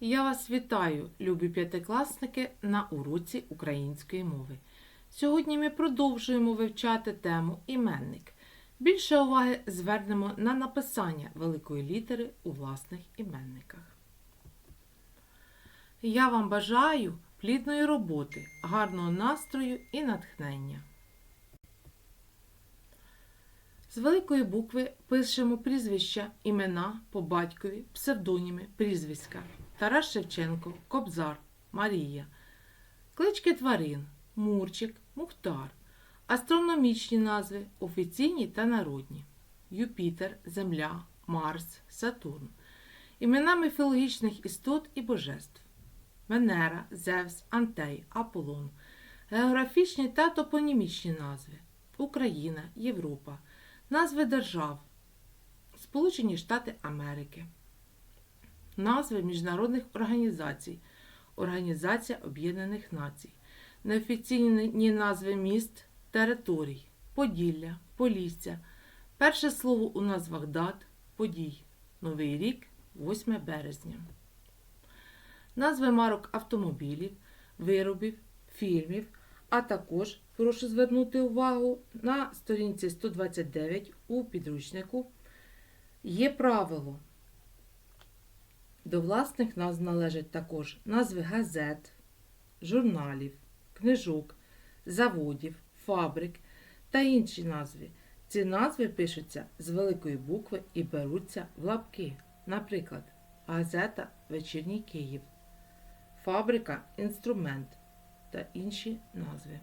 Я вас вітаю, любі п'ятикласники, на уроці української мови. Сьогодні ми продовжуємо вивчати тему іменник. Більше уваги звернемо на написання великої літери у власних іменниках. Я вам бажаю плідної роботи, гарного настрою і натхнення. З великої букви пишемо прізвища, імена по батькові, псевдоніми, прізвиська. Тарас Шевченко, Кобзар, Марія. Клички тварин Мурчик, Мухтар. Астрономічні назви офіційні та народні. Юпітер, Земля, Марс, Сатурн. Імена міфологічних істот і божеств. Венера, Зевс, Антей, Аполлон. Географічні та топонімічні назви. Україна, Європа. Назви держав. Сполучені Штати Америки. Назви міжнародних організацій. Організація Об'єднаних Націй. Неофіційні назви міст, територій. Поділля, Полісся. Перше слово у назвах дат, подій. Новий рік, 8 березня. Назви марок автомобілів, виробів, фільмів, а також прошу звернути увагу на сторінці 129 у підручнику є правило. До власних назв належать також назви газет, журналів, книжок, заводів, фабрик та інші назви. Ці назви пишуться з великої букви і беруться в лапки. Наприклад, газета Вечірній Київ, фабрика інструмент та інші назви.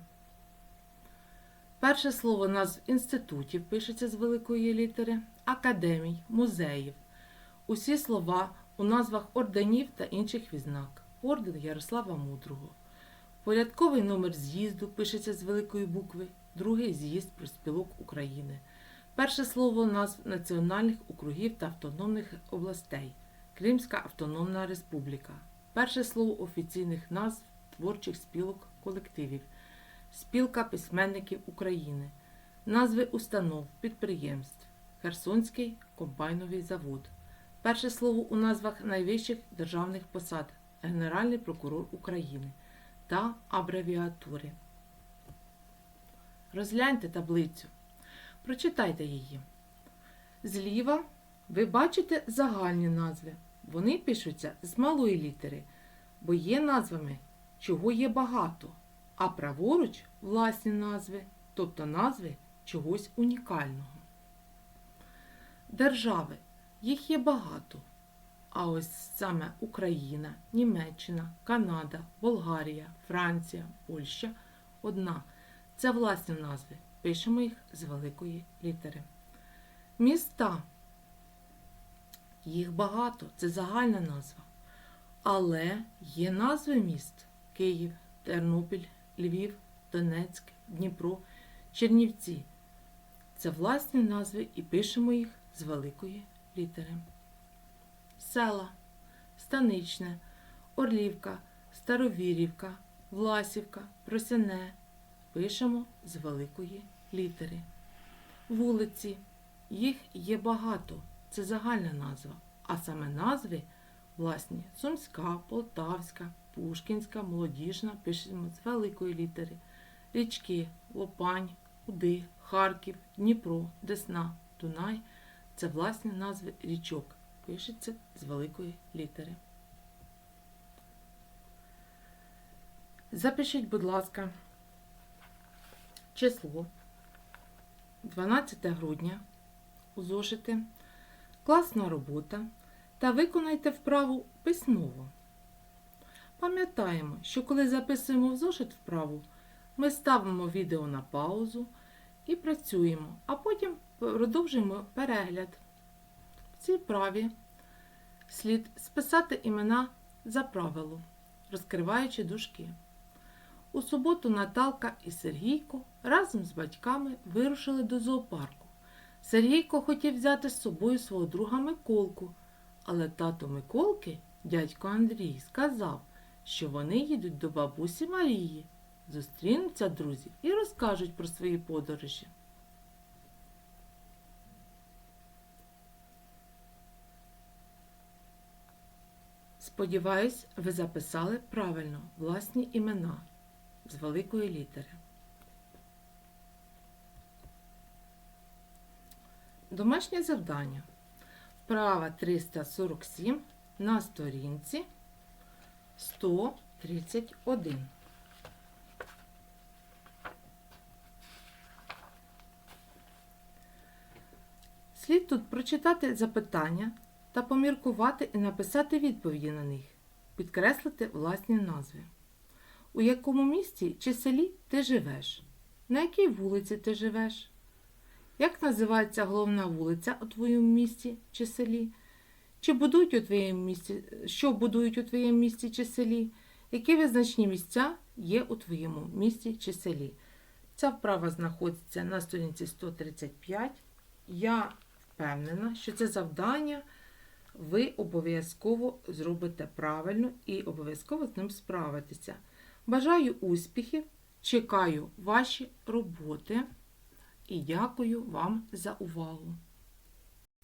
Перше слово назв інститутів пишеться з великої літери, академій, музеїв. Усі слова у назвах орденів та інших відзнак. Орден Ярослава Мудрого. Порядковий номер з'їзду пишеться з великої букви, другий з'їзд профспілок України. Перше слово назв національних округів та автономних областей. Кримська Автономна Республіка. Перше слово офіційних назв творчих спілок колективів. Спілка письменників України. Назви установ, підприємств. Херсонський комбайновий завод. Перше слово у назвах найвищих державних посад Генеральний прокурор України та абревіатури. Розгляньте таблицю. Прочитайте її. Зліва ви бачите загальні назви. Вони пишуться з малої літери, бо є назвами, чого є багато, а праворуч власні назви, тобто назви чогось унікального. Держави. Їх є багато. А ось саме Україна, Німеччина, Канада, Болгарія, Франція, Польща одна. Це власні назви. Пишемо їх з великої літери. Міста. Їх багато, це загальна назва. Але є назви міст: Київ, Тернопіль, Львів, Донецьк, Дніпро, Чернівці. Це власні назви і пишемо їх з великої літери. Села, Станичне, Орлівка, Старовірівка, Власівка, Просяне. Пишемо з великої літери. Вулиці. Їх є багато. Це загальна назва. А саме назви власні Сумська, Полтавська, Пушкінська, Молодіжна пишемо з великої літери. Річки, Лопань, Уди, Харків, Дніпро, Десна, Дунай це власні назви річок. Пишеться з великої літери. Запишіть, будь ласка, число 12 грудня у зошити, класна робота та виконайте вправу письмово. Пам'ятаємо, що коли записуємо в зошит вправу, ми ставимо відео на паузу і працюємо, а потім продовжуємо перегляд. В цій вправі слід списати імена за правило, розкриваючи дужки. У суботу Наталка і Сергійко разом з батьками вирушили до зоопарку. Сергійко хотів взяти з собою свого друга Миколку, але тато Миколки, дядько Андрій, сказав, що вони їдуть до бабусі Марії. Зустрінуться друзі і розкажуть про свої подорожі. Сподіваюсь, ви записали правильно власні імена з великої літери. Домашнє завдання. Вправа 347 на сторінці 131. Слід тут прочитати запитання та поміркувати і написати відповіді на них, підкреслити власні назви. У якому місті чи селі ти живеш? На якій вулиці ти живеш? Як називається головна вулиця у твоєму місті чи селі? Чи будують у твоєму місті, що будують у твоєму місті чи селі? Які визначні місця є у твоєму місті чи селі? Ця вправа знаходиться на сторінці 135. Я впевнена, що це завдання ви обов'язково зробите правильно і обов'язково з ним справитеся. Бажаю успіхів, чекаю ваші роботи і дякую вам за увагу.